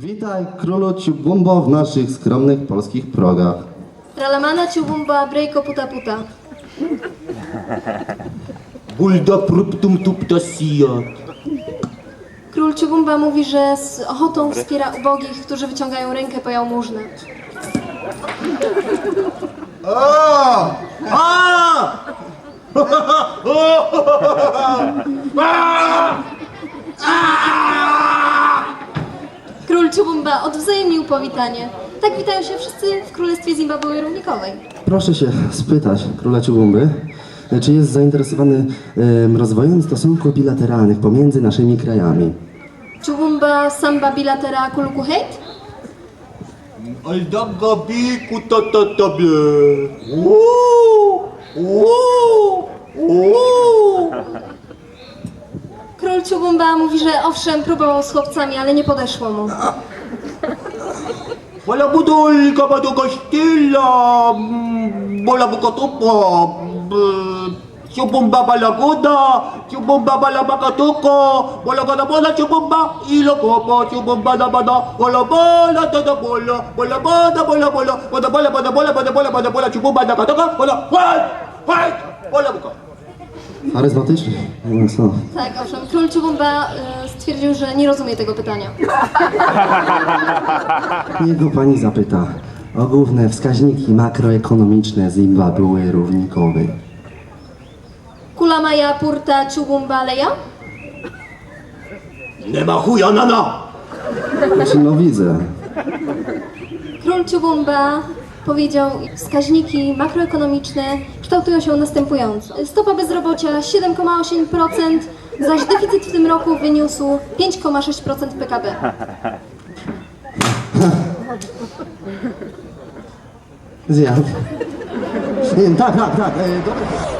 Witaj królu Ciubumbo w naszych skromnych polskich progach. Tralamana ciubumba brejko puta puta. Bulda pruptum tupta sijat. Król ciubumba mówi, że z ochotą wspiera ubogich, którzy wyciągają rękę po jałmużnę. A! A! Król ciubumba odwzajemnił powitanie. Tak witają się wszyscy w Królestwie Zimbabwe Równikowej. Proszę się spytać króla Ciubumby, czy jest zainteresowany em, rozwojem stosunków bilateralnych pomiędzy naszymi krajami. Ciubumba samba bilatera kuluku hejt? Aldaga bi kutata tabie. Uuu! Uuu! Uuu! Król ciubumba mówi, że owszem, próbował z chłopcami, ale nie podeszło mu. Wala budol ka ba do Castilla? Mm, Wala mo katupa. Chubumba balagoda, chubumba balabakatuko, wala ka bola chubumba, ilo ko po chubumba na bada, wala bola da da bola, wala bola bola bola, wala bola bola bola bola bola bola bola chubumba na katuka, wala wal, wal, wala mo ka. Charyzmatyczny? No co? Tak, owszem, król ciubumba e, stwierdził, że nie rozumie tego pytania. Niech go pani zapyta o główne wskaźniki makroekonomiczne Zimbabwe Równikowej. Kula maja purta ciubumba leja? Nie ma chuja nana. Znaczy, no widzę. Król Ciubumba powiedział, wskaźniki makroekonomiczne kształtują się następująco. Stopa bezrobocia 7,8%, zaś deficyt w tym roku wyniósł 5,6% PKB. Zjadł. Tak, tak, tak. E, dobra.